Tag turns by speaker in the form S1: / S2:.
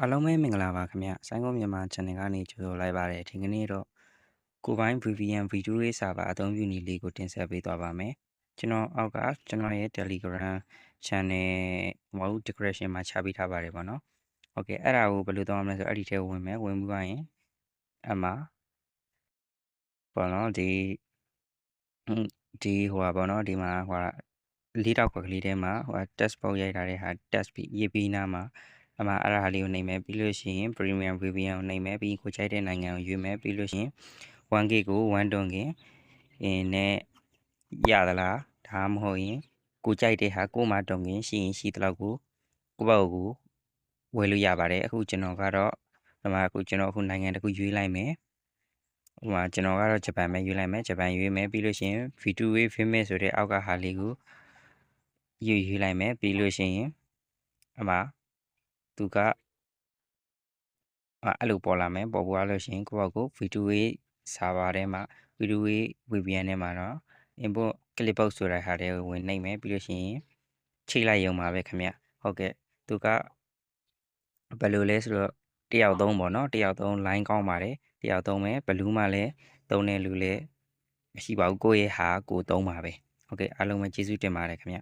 S1: အားလုံးပဲမင်္ဂလာပါခင်ဗျ။ဆိုင်းကုန်းမြန်မာ channel ကနေကြိုဆိုလိုက်ပါတယ်။ဒီကနေ့တော့ကိုယ်ပိုင် VPN video ray server အသုံးပြုနည်းလေးကိုတင်ဆက်ပေးသွားပါမယ်။ကျွန်တော်အောက်ကကျွန်တော်ရဲ့ Telegram channel မဟုတ် description မှာချပေးထားပါတယ်ပေါ့နော်။ Okay အဲ့ဒါကိုဘယ်လိုသုံးရမလဲဆိုတော့အဲ့ဒီထဲဝင်မယ်ဝင်ပြီးသွားရင်အမှပေါ့နော်ဒီဒီဟိုပါပေါ့နော်ဒီမှာဟိုလေးတောက်ကကလေးထဲမှာဟို test box ရိုက်ထားတဲ့ဟာ test ပြီးရေးပြီးနားမှာ အမှအဲ့ဒါဟာလေးကိုနှိပ်မယ်ပြီးလို့ရှိရင် premium VPN ကိုနှိပ်မယ်ပြီးကိုချိုက်တဲ့နိုင်ငံကိုရွေးမယ်ပြီးလို့ရှိရင် 1GB ကို1တွန်းခင်အင်းနဲ့ရသလားဒါမှမဟုတ်ရင်ကိုကြိုက်တဲ့ဟာကိုမှတွန်းခင်ရှိရင်ရှိသလောက်ကိုကိုယ့်ဘက်ကိုဝယ်လို့ရပါတယ်အခုကျွန်တော်ကတော့ဒီမှာအခုကျွန်တော်အခုနိုင်ငံတစ်ခုရွေးလိုက်မယ်ဟိုမှာကျွန်တော်ကတော့ဂျပန်ပဲရွေးလိုက်မယ်ဂျပန်ရွေးမယ်ပြီးလို့ရှိရင် V2A Film ဆိုတဲ့အောက်ကဟာလေးကိုရွေးရွေးလိုက်မယ်ပြီးလို့ရှိရင်အမှ သူကအဲ့လိုပေါ်လာမယ်ပေါ်ပွားလို့ရှိရင်ကိုယ့်ဘက်ကို V2A server ထဲမှာ V2A VPN ထဲမှာတော့ import clipbox ဆိုတဲ့ဟာတွေကိုဝင်နှိပ်မယ်ပြီးလို့ရှိရင်ချိတ်လိုက်ရုံပါပဲခင်ဗျဟုတ်ကဲ့သူကဘယ်လိုလဲဆိုတော့တယောက်သုံးပေါ့နော်တယောက်သုံး line ကောင်းပါတယ်တယောက်သုံးမယ်ဘလူးမှလည်းသုံးတဲ့လူလည်းမရှိပါဘူးကိုယ့်ရဲ့ဟာကိုသုံးပါပဲဟုတ်ကဲ့အားလုံးပဲကျေးဇူးတင်ပါတယ်ခင်ဗျ